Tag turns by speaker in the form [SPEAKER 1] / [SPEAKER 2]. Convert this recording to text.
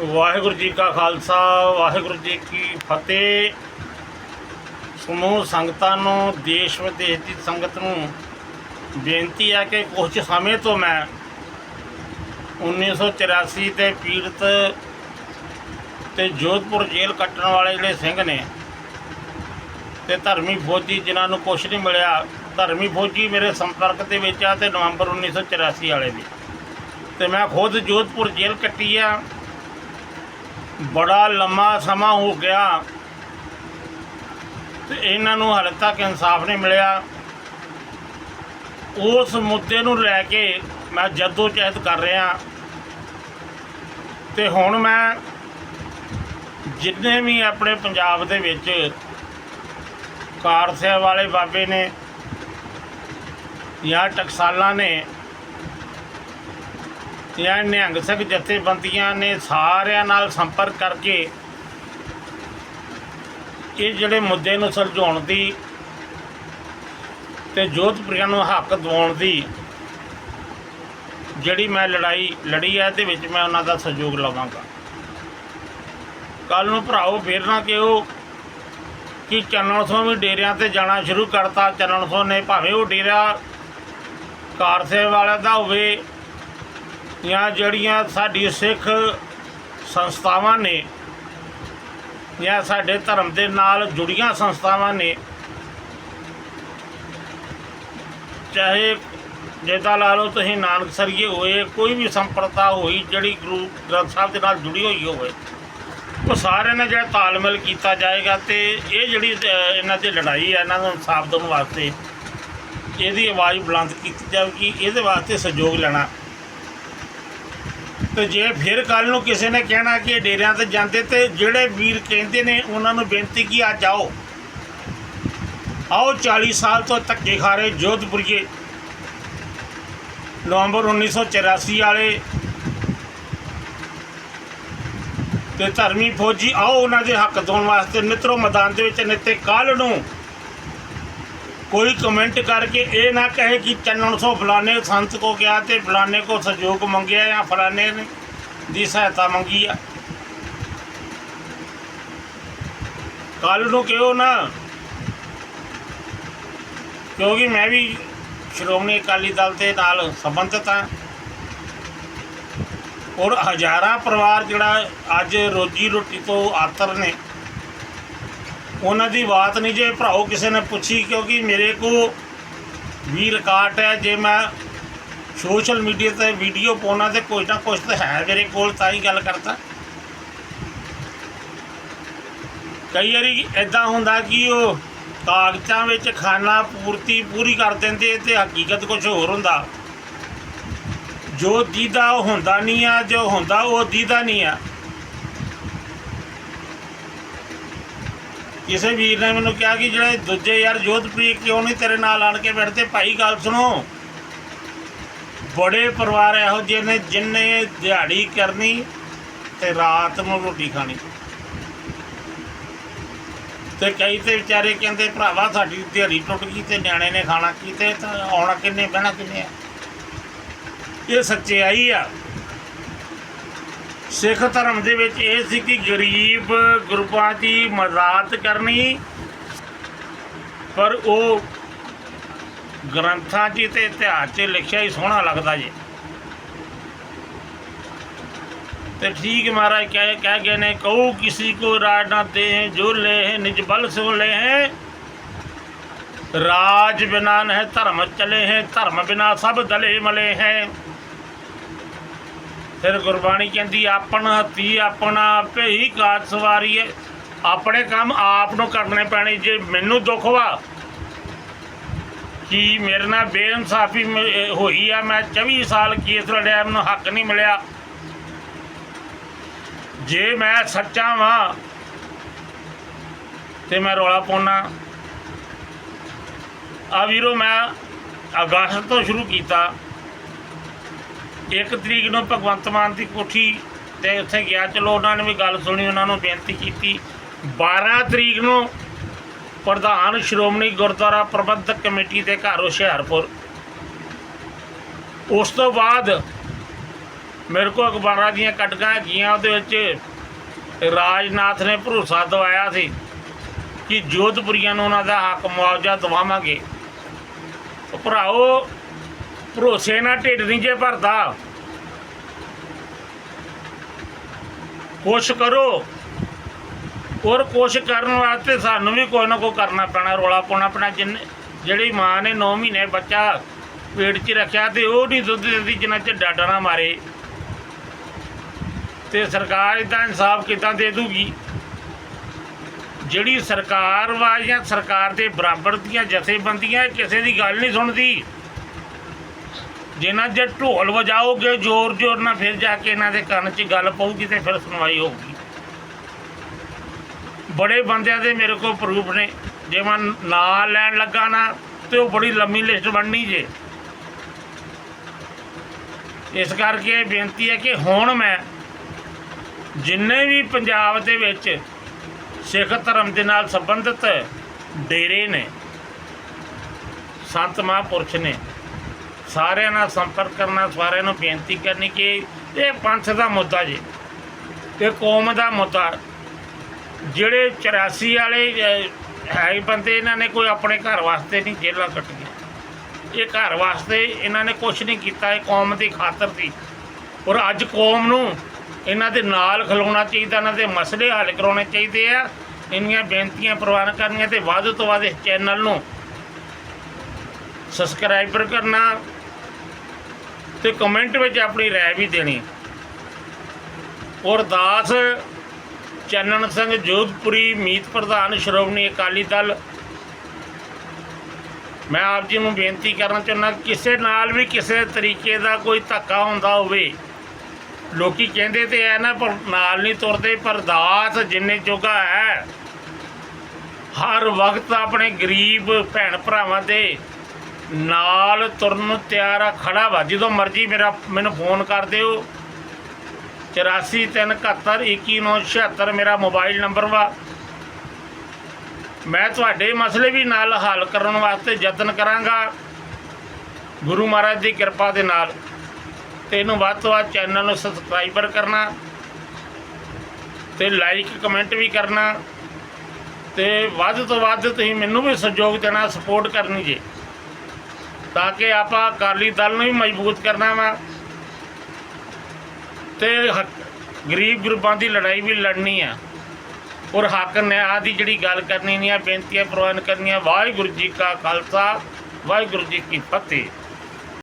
[SPEAKER 1] ਵਾਹਿਗੁਰੂ ਜੀ ਕਾ ਖਾਲਸਾ, ਵਾਹਿਗੁਰੂ ਜੀ ਕੀ ਫਤਿਹ। ਸਮੂਹ ਸੰਗਤਾਂ ਨੂੰ, ਦੇਸ਼ ਵਿਦੇਸ਼ ਦੀ ਸੰਗਤ ਨੂੰ। ਬੇਨਤੀ ਹੈ ਕਿ ਕੁਝ ਸਮੇਂ ਤੋਂ ਮੈਂ 1984 ਤੇ ਪੀੜਤ ਤੇ ਜੋਧਪੁਰ ਜੇਲ੍ਹ ਕੱਟਣ ਵਾਲੇ ਜਿਹੜੇ ਸਿੰਘ ਨੇ ਤੇ ਧਰਮੀ ਫੌਜੀ ਜਿਨ੍ਹਾਂ ਨੂੰ ਕੁਛ ਨਹੀਂ ਮਿਲਿਆ, ਧਰਮੀ ਫੌਜੀ ਮੇਰੇ ਸੰਪਰਕ ਦੇ ਵਿੱਚ ਆ ਤੇ ਨਵੰਬਰ 1984 ਵਾਲੇ ਵੀ ਤੇ ਮੈਂ ਖੁਦ ਜੋਧਪੁਰ ਜੇਲ੍ਹ ਕੱਟੀ ਆ। ਬੜਾ ਲੰਮਾ ਸਮਾਂ ਹੋ ਗਿਆ ਤੇ ਇਹਨਾਂ ਨੂੰ ਹਾਲੇ ਤੱਕ ਇਨਸਾਫ ਨਹੀਂ ਮਿਲਿਆ। ਉਸ ਮੁੱਦੇ ਨੂੰ ਲੈ ਕੇ ਮੈਂ ਜੱਦੋ ਜਹਿਦ ਕਰ ਰਿਹਾ। ਤੇ ਹੁਣ ਮੈਂ ਜਿੰਨੇ ਵੀ ਆਪਣੇ ਪੰਜਾਬ ਦੇ ਵਿੱਚ ਕਾਰ ਸਾਹਿਬ ਵਾਲੇ ਬਾਬੇ ਨੇ ਜਾਂ ਟਕਸਾਲਾਂ ਨੇ ਜਾਂ ਨਿਹੰਗ ਸਿੰਘ ਜਥੇਬੰਦੀਆਂ ਨੇ ਸਾਰਿਆਂ ਨਾਲ ਸੰਪਰਕ ਕਰਕੇ ਇਹ ਜਿਹੜੇ ਮੁੱਦੇ ਨੂੰ ਸੁਲਝਾਉਣ ਦੀ ਤੇ ਜੋਧਪੁਰੀਆਂ ਨੂੰ ਹੱਕ ਦਿਵਾਉਣ ਦੀ ਜਿਹੜੀ ਮੈਂ ਲੜਾਈ ਲੜੀ ਹੈ, ਇਹਦੇ ਵਿੱਚ ਮੈਂ ਉਹਨਾਂ ਦਾ ਸਹਿਯੋਗ ਲਵਾਂਗਾ। ਕੱਲ ਨੂੰ ਭਰਾਓ, ਫੇਰ ਨਾ ਕਿਉਂ ਕਿ ਚੰਨਣ ਸੋਂ ਵੀ ਡੇਰਿਆਂ ਤੇ ਜਾਣਾ ਸ਼ੁਰੂ ਕਰਤਾ। ਚੰਨਣ ਸੋਂ ਨੇ ਭਾਵੇਂ ਉਹ ਡੇਰਾ ਕਾਰ ਸੇਵਾ ਵਾਲਾ ਦਾ ਹੋਵੇ ਜਾਂ ਜਿਹੜੀਆਂ ਸਾਡੀ ਸਿੱਖ ਸੰਸਥਾਵਾਂ ਨੇ ਜਾਂ ਸਾਡੇ ਧਰਮ ਦੇ ਨਾਲ ਜੁੜੀਆਂ ਸੰਸਥਾਵਾਂ ਨੇ, ਚਾਹੇ ਜਿੱਦਾਂ ਲਾ ਲਓ ਤੁਸੀਂ ਨਾਨਕ ਸਰੀਏ ਹੋਏ, ਕੋਈ ਵੀ ਸੰਪਰਦਾ ਹੋਈ ਜਿਹੜੀ ਗੁਰੂ ਗ੍ਰੰਥ ਸਾਹਿਬ ਦੇ ਨਾਲ ਜੁੜੀ ਹੋਈ ਹੋਵੇ, ਉਹ ਸਾਰਿਆਂ ਨੇ ਜਿਹੜਾ ਤਾਲਮੇਲ ਕੀਤਾ ਜਾਏਗਾ ਤੇ ਇਹ ਜਿਹੜੀ ਇਹਨਾਂ ਦੀ ਲੜਾਈ ਹੈ ਇਹਨਾਂ ਨੂੰ ਇਨਸਾਫ ਦੇਣ ਵਾਸਤੇ ਇਹਦੀ ਆਵਾਜ਼ ਬੁਲੰਦ ਕੀਤੀ ਜਾਵੇਗੀ, ਇਹਦੇ ਵਾਸਤੇ ਸਹਿਯੋਗ ਲੈਣਾ ਤੇ ਜੇ ਫਿਰ ਕੱਲ ਨੂੰ ਕਿਸੇ ਨੇ ਕਹਿਣਾ ਕਿ ਇਹ ਡੇਰਿਆਂ ਤੇ ਜਾਂਦੇ ਤੇ ਜਿਹੜੇ ਵੀਰ ਕਹਿੰਦੇ ਨੇ ਉਹਨਾਂ ਨੂੰ ਬੇਨਤੀ ਕੀ ਅੱਜ ਆਓ ਆਓ 40 ਸਾਲ ਤੋਂ ਧੱਕੇ ਖਾ ਰਹੇ ਜੋਧਪੁਰੀਏ। ਨਵੰਬਰ 1984 ਵਾਲੇ ਤੇ ਧਰਮੀ ਫੌਜੀ ਆਓ ਉਹਨਾਂ ਦੇ ਹੱਕ ਦਿਵਾਉਣ ਵਾਸਤੇ। ਮਿੱਤਰੋ, ਮੈਦਾਨ ਦੇ ਵਿੱਚ ਨਿੱਤੇ ਕੱਲ ਨੂੰ ਕੋਈ ਕਮੈਂਟ ਕਰਕੇ ਇਹ ਨਾ ਕਹੇ ਕਿ ਚੰਨਣ ਸੋ ਫਲਾਣੇ ਸੰਤ ਕੋ ਗਿਆ ਤੇ ਫਲਾਣੇ ਕੋ ਸਹਿਯੋਗ ਮੰਗਿਆ ਜਾਂ ਫਲਾਣੇ ਨੇ ਦੀ ਸਹਾਇਤਾ ਮੰਗੀ ਆ। ਕੱਲ ਨੂੰ ਕਿਉਂ ਨਾ? ਕਿਉਂਕਿ ਮੈਂ ਵੀ ਸ਼੍ਰੋਮਣੀ ਅਕਾਲੀ ਦਲ ਦੇ ਨਾਲ ਸੰਬੰਧਿਤ ਹਾਂ। ਔਰ ਹਜ਼ਾਰਾਂ ਪਰਿਵਾਰ ਜਿਹੜਾ ਅੱਜ ਰੋਜੀ ਰੋਟੀ ਤੋਂ ਆਤਰ ਨੇ। ਉਹਨਾਂ ਦੀ ਬਾਤ ਨਹੀਂ ਜੇ ਭਰਾਓ ਕਿਸੇ ਨੇ ਪੁੱਛੀ, ਕਿਉਂਕਿ ਮੇਰੇ ਕੋ ਵੀ ਰਿਕਾਰਡ ਹੈ, ਜੇ ਮੈਂ ਸੋਸ਼ਲ ਮੀਡੀਆ ਤੇ ਵੀਡੀਓ ਪਾਉਣਾ ਤੇ ਕੁਝ ਨਾ ਕੁਝ ਤਾਂ ਹੈ ਮੇਰੇ ਕੋਲ, ਤਾਂ ਹੀ ਗੱਲ ਕਰਦਾ। ਕਈ ਵਾਰੀ ਐਦਾਂ ਹੁੰਦਾ ਕਿ ਉਹ ਕਾਗਜ਼ਾਂ ਵਿੱਚ ਖਾਨਾ ਪੂਰਤੀ ਪੂਰੀ ਕਰ ਦਿੰਦੇ ਤੇ ਹਕੀਕਤ ਕੁਝ ਹੋਰ ਹੁੰਦਾ। ਜੋ ਦੀਦਾ ਉਹ ਹੁੰਦਾ ਨਹੀਂ ਆ, ਜੋ ਹੁੰਦਾ ਉਹ ਦੀਦਾ ਨਹੀਂ ਆ। ਕਿਸੇ ਵੀਰ ਨੇ ਮੈਨੂੰ ਕਿਹਾ ਕਿ ਜਿਹੜੇ ਦੂਜੇ ਯਾਰ ਜੋਧਪ੍ਰੀਤ ਕਿਉਂ ਨਹੀਂ ਤੇਰੇ ਨਾਲ ਆਣ ਕੇ ਬੈਠਦੇ? ਭਾਈ, ਗੱਲ ਸੁਣੋ। ਬੜੇ ਪਰਿਵਾਰ ਇਹੋ ਜਿਹੇ ਨੇ ਜਿਨਨੇ ਦਿਹਾੜੀ ਕਰਨੀ ਤੇ ਰਾਤ ਨੂੰ ਰੋਟੀ ਖਾਣੀ। ਤੇ ਕਈ ਤੇ ਵਿਚਾਰੇ ਕਹਿੰਦੇ, ਭਰਾਵਾ, ਸਾਡੀ ਦਿਹਾੜੀ ਟੁੱਟ ਗਈ ਤੇ ਨਿਆਣੇ ਨੇ ਖਾਣਾ ਕੀਤੇ ਤਾਂ ਆਉਣਾ ਕਿੰਨੇ, ਬਹਿਣਾ ਕਿੰਨੇ ਆ? ਇਹ ਸੱਚਾਈ ਆ। ਸਿੱਖ ਧਰਮ ਦੇ ਵਿੱਚ ਇਹ ਸੀ ਕਿ ਗਰੀਬ ਗੁਰਬਾਂ ਦੀ ਮਦਦ ਕਰਨੀ, ਪਰ ਉਹ ਗ੍ਰੰਥਾਂ 'ਚ ਤੇ ਇਤਿਹਾਸ 'ਚ ਲਿਖਿਆ ਹੀ ਸੋਹਣਾ ਲੱਗਦਾ ਜੀ। ਤੇ ਠੀਕ ਮਹਾਰਾਜ ਕਹਿ ਕਹਿ ਗਏ ਨੇ, ਕਹੂ ਕਿਸੇ ਕੋ ਰਾਜ ਨਾ ਦੇ ਜੋ ਲੈ ਹੈ ਨਿਜ ਬਲ ਸੋ ਲੈ ਹੈ ਰਾਜ ਬਿਨਾ ਨਹਿ ਧਰਮ ਚਲੇ ਹੈ, ਧਰਮ ਬਿਨਾ ਸਭ ਦਲੇ ਮਲੇ ਹੈ। ਫਿਰ ਗੁਰਬਾਣੀ ਕਹਿੰਦੀ, ਆਪਣ ਹੱਥੀ ਆਪਣਾ ਆਪੇ ਹੀ ਕਾਜ ਸਵਾਰੀਏ। ਆਪਣੇ ਕੰਮ ਆਪ ਨੂੰ ਕਰਨੇ ਪੈਣੇ, ਜੇ ਮੈਨੂੰ ਦੁੱਖ ਵਾ, ਕਿ ਮੇਰੇ ਨਾਲ ਬੇਇਨਸਾਫੀ ਹੋਈ ਆ? ਮੈਂ 24 ਸਾਲ ਕੇਸ ਲੜਿਆ, ਮੈਨੂੰ ਹੱਕ ਨਹੀਂ ਮਿਲਿਆ। ਜੇ ਮੈਂ ਸੱਚਾ ਵਾਂ, ਤੇ ਮੈਂ ਰੌਲਾ ਪਾਉਣਾ ਆ ਵੀਰੋ, ਮੈਂ ਅਗਸਤ ਤੋਂ ਸ਼ੁਰੂ ਕੀਤਾ। ਇੱਕ ਤਰੀਕ ਨੂੰ ਭਗਵੰਤ ਮਾਨ ਦੀ ਕੋਠੀ ਤੇ ਉੱਥੇ ਗਿਆ। ਚਲੋ ਉਹਨਾਂ ਨੇ ਵੀ ਗੱਲ ਸੁਣੀ, ਉਹਨਾਂ ਨੂੰ ਬੇਨਤੀ ਕੀਤੀ। 12 ਤਰੀਕ ਨੂੰ ਪ੍ਰਧਾਨ ਸ਼੍ਰੋਮਣੀ ਗੁਰਦੁਆਰਾ ਪ੍ਰਬੰਧਕ ਕਮੇਟੀ ਦੇ ਘਰ ਹੁਸ਼ਿਆਰਪੁਰ। ਉਸ ਤੋਂ ਬਾਅਦ ਮੇਰੇ ਕੋਲ ਅਖਬਾਰਾਂ ਦੀਆਂ ਕਟਕਾਂ ਹੈਗੀਆਂ, ਉਹਦੇ ਵਿੱਚ ਰਾਜਨਾਥ ਨੇ ਭਰੋਸਾ ਦਵਾਇਆ ਸੀ ਕਿ ਜੋਧਪੁਰੀਆਂ ਨੂੰ ਉਹਨਾਂ ਦਾ ਹੱਕ ਮੁਆਵਜ਼ਾ ਦਵਾਵਾਂਗੇ। ਭਰਾਓ ਭਰੋਸੇ ਨਾਲ ਢਿੱਡ ਨਹੀਂ ਜੇ ਭਰਦਾ। ਕੋਸ਼ਿਸ਼ ਕਰੋ। ਔਰ ਕੋਸ਼ਿਸ਼ ਕਰਨ ਵਾਸਤੇ ਸਾਨੂੰ ਵੀ ਕੋਈ ਨਾ ਕੋਈ ਕਰਨਾ ਪੈਣਾ, ਰੋਲਾ ਪਾਉਣਾ ਪੈਣਾ। ਜਿੰਨੇ ਜਿਹੜੀ ਮਾਂ ਨੇ 9 ਮਹੀਨੇ ਬੱਚਾ ਪੇਟ 'ਚ ਰੱਖਿਆ ਤੇ ਉਹ ਨਹੀਂ ਦੁੱਧ ਦਿੰਦੀ ਜਿੰਨਾ ਚ ਡਾਡਾ ਨਾ ਮਾਰੇ। ਤੇ ਸਰਕਾਰ ਇਦਾਂ ਇਨਸਾਫ ਕਿੱਦਾਂ ਦੇ ਦੂਗੀ? ਜਿਹੜੀ ਸਰਕਾਰ ਵਾ ਜਾਂ ਸਰਕਾਰ ਦੇ ਬਰਾਬਰ ਦੀਆਂ ਜਥੇਬੰਦੀਆਂ ਕਿਸੇ ਦੀ ਗੱਲ ਨਹੀਂ ਸੁਣਦੀ। ਜਿਨ੍ਹਾਂ ਜੇ ਢੋਲ ਵਜਾਓਗੇ, ਜ਼ੋਰ ਜ਼ੋਰ ਨਾਲ ਫਿਰ ਜਾ ਕੇ ਇਹਨਾਂ ਦੇ ਕੰਨ 'ਚ ਗੱਲ ਪਊਗੀ ਤੇ ਫਿਰ ਸੁਣਵਾਈ ਹੋਊਗੀ। ਬੜੇ ਬੰਦਿਆਂ ਦੇ ਮੇਰੇ ਕੋਲ ਪ੍ਰੂਫ ਨੇ। ਜੇ ਮੈਂ ਨਾਂ ਲੈਣ ਲੱਗਾ ਨਾ, ਤੇ ਉਹ ਬੜੀ ਲੰਮੀ ਲਿਸਟ ਬਣਨੀ ਜੇ। ਇਸ ਕਰਕੇ ਇਹ ਬੇਨਤੀ ਹੈ ਕਿ ਹੁਣ ਮੈਂ ਜਿੰਨੇ ਵੀ ਪੰਜਾਬ ਦੇ ਵਿੱਚ ਸਿੱਖ ਧਰਮ ਦੇ ਨਾਲ ਸੰਬੰਧਿਤ ਡੇਰੇ ਨੇ, ਸੰਤ ਮਹਾਂਪੁਰਸ਼ ਨੇ ਸਾਰਿਆਂ ਨਾਲ ਸੰਪਰਕ ਕਰਨਾ ਸਾਰਿਆਂ ਨੂੰ ਬੇਨਤੀ ਕਰਨੀ ਕਿ ਇਹ ਪੰਥ ਦਾ ਮੁੱਦਾ ਜੀ ਇਹ ਕੌਮ ਦਾ ਮੁੱਦਾ। ਜਿਹੜੇ 84 ਵਾਲੇ ਅਹ, ਹੈ ਬੰਦੇ ਇਹਨਾਂ ਨੇ ਕੋਈ ਆਪਣੇ ਘਰ ਵਾਸਤੇ ਨਹੀਂ ਜੇਲ੍ਹਾਂ ਕੱਟੀਆਂ। ਇਹ ਘਰ ਵਾਸਤੇ ਇਹਨਾਂ ਨੇ ਕੁਝ ਨਹੀਂ ਕੀਤਾ ਇਹ ਕੌਮ ਦੀ ਖਾਤਰ ਸੀ ਔਰ ਅੱਜ ਕੌਮ ਨੂੰ ਇਹਨਾਂ ਦੇ ਨਾਲ ਖਲੋਣਾ ਚਾਹੀਦਾ ਇਹਨਾਂ ਦੇ ਮਸਲੇ ਹੱਲ ਕਰਾਉਣੇ ਚਾਹੀਦੇ ਆ। ਇੰਨੀਆਂ ਬੇਨਤੀਆਂ ਪ੍ਰਵਾਨ ਕਰਨੀਆਂ ਤੇ ਵੱਧ ਤੋਂ ਵੱਧ ਇਸ ਚੈਨਲ ਨੂੰ ਸਬਸਕ੍ਰਾਈਬਰ ਕਰਨਾ ਤੇ ਕਮੈਂਟ ਵਿੱਚ ਆਪਣੀ ਰਾਏ ਵੀ ਦੇਣੀ। ਔਰ ਦਾਸ ਚੰਨਣ ਸਿੰਘ ਜੋਧਪੁਰੀ ਮੀਤ ਪ੍ਰਧਾਨ ਸ਼੍ਰੋਮਣੀ ਅਕਾਲੀ ਦਲ। ਮੈਂ ਆਪ ਜੀ ਨੂੰ ਬੇਨਤੀ ਕਰਨਾ ਚਾਹੁੰਦਾ, ਕਿਸੇ ਨਾਲ ਵੀ ਕਿਸੇ ਤਰੀਕੇ ਦਾ ਕੋਈ ਧੱਕਾ ਹੁੰਦਾ ਹੋਵੇ, ਲੋਕੀ ਕਹਿੰਦੇ ਤੇ ਐ ਨਾ, ਪਰ ਨਾਲ ਨਹੀਂ ਤੁਰਦੇ, ਪਰ ਦਾਸ ਜਿੰਨੇ ਜੋਗਾ ਹੈ, ਹਰ ਵਕਤ ਆਪਣੇ ਗਰੀਬ ਭੈਣ ਭਰਾਵਾਂ ਦੇ ਨਾਲ ਤੁਰਨ ਨੂੰ ਤਿਆਰ ਆ, ਖੜਾ ਵਾ। ਜਦੋਂ ਮਰਜ਼ੀ ਮੇਰਾ, ਮੈਨੂੰ ਫੋਨ ਕਰ ਦਿਓ। 8437711976 ਮੇਰਾ ਮੋਬਾਈਲ ਨੰਬਰ ਵਾ। ਮੈਂ ਤੁਹਾਡੇ ਮਸਲੇ ਵੀ ਨਾਲ ਹੱਲ ਕਰਨ ਵਾਸਤੇ ਯਤਨ ਕਰਾਂਗਾ। ਗੁਰੂ ਮਹਾਰਾਜ ਦੀ ਕਿਰਪਾ ਦੇ ਨਾਲ। ਤੇ ਇਹਨੂੰ ਵੱਧ ਤੋਂ ਵੱਧ ਚੈਨਲ ਨੂੰ ਸਬਸਕ੍ਰਾਈਬਰ ਕਰਨਾ। ਤੇ ਲਾਈਕ, ਕਮੈਂਟ ਵੀ ਕਰਨਾ। ਤੇ ਵੱਧ ਤੋਂ ਵੱਧ ਤੁਸੀਂ ਮੈਨੂੰ ਵੀ ਸਹਿਯੋਗ ਦੇਣਾ, ਸਪੋਰਟ ਕਰਨੀ ਜੇ। ਤਾਂ ਕਿ ਆਪਾਂ ਅਕਾਲੀ ਦਲ ਨੂੰ ਵੀ ਮਜ਼ਬੂਤ ਕਰਨਾ ਵਾ। ਤੇ ਹੱਕ- ਗਰੀਬ ਗੁਰਬਾਂ ਦੀ ਲੜਾਈ ਵੀ ਲੜਨੀ ਆ। ਔਰ ਹੱਕ ਨਿਆਂ ਦੀ ਜਿਹੜੀ ਗੱਲ ਕਰਨੀ ਨਹੀਂ ਆ, ਬੇਨਤੀਆਂ ਪ੍ਰਵਾਨ ਕਰਨੀਆਂ। ਵਾਹਿਗੁਰੂ ਜੀ ਕਾ ਖਾਲਸਾ, ਵਾਹਿਗੁਰੂ ਜੀ ਕੀ ਫਤਿਹ।